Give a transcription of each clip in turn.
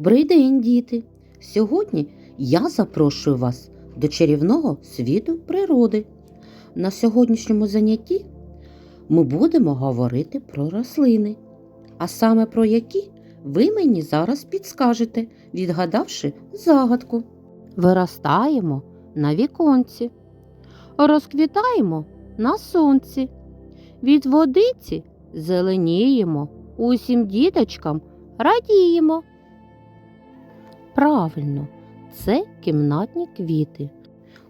Добрий день, діти! Сьогодні я запрошую вас до чарівного світу природи. На сьогоднішньому занятті ми будемо говорити про рослини, а саме про які ви мені зараз підскажете, відгадавши загадку. Виростаємо на віконці, розквітаємо на сонці, від водиці зеленіємо, усім діточкам радіємо. Правильно, це кімнатні квіти.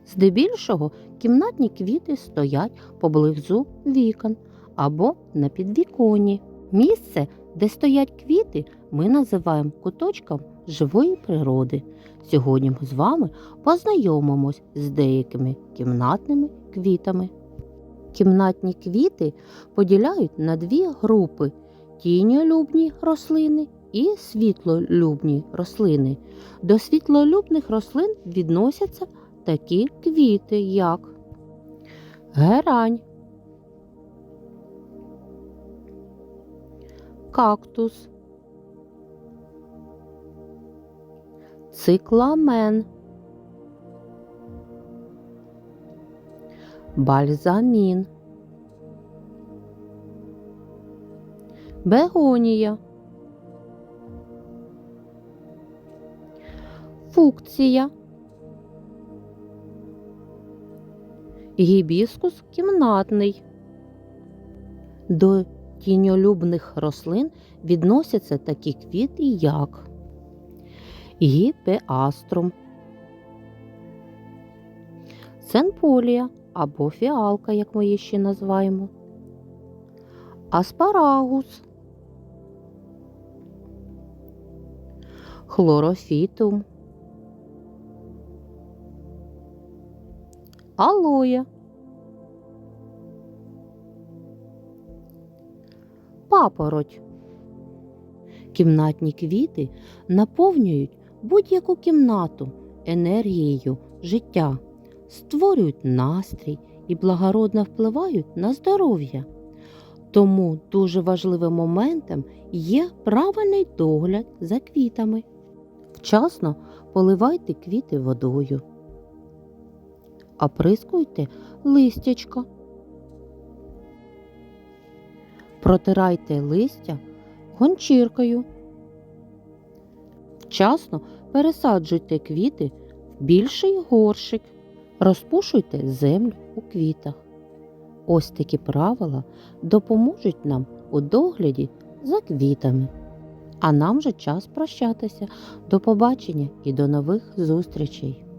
Здебільшого кімнатні квіти стоять поблизу вікон або на підвіконні. Місце, де стоять квіти, ми називаємо куточком живої природи. Сьогодні ми з вами познайомимось з деякими кімнатними квітами. Кімнатні квіти поділяють на дві групи тіньолюбні рослини і світлолюбні рослини. До світлолюбних рослин відносяться такі квіти, як герань, кактус, цикламен, бальзамін, бегонія. Фукція, гібіскус кімнатний. До тіньолюбних рослин відносяться такі квіти, як гіпеаструм, сенполія або фіалка, як ми її ще називаємо, аспарагус, хлорофітум. Алоє, папороть. Кімнатні квіти наповнюють будь-яку кімнату енергією життя, створюють настрій і благородно впливають на здоров'я. Тому дуже важливим моментом є правильний догляд за квітами. Вчасно поливайте квіти водою оприскуйте листячко. Протирайте листя гончіркою. Вчасно пересаджуйте квіти в більший горшик, розпушуйте землю у квітах. Ось такі правила допоможуть нам у догляді за квітами. А нам же час прощатися. До побачення і до нових зустрічей!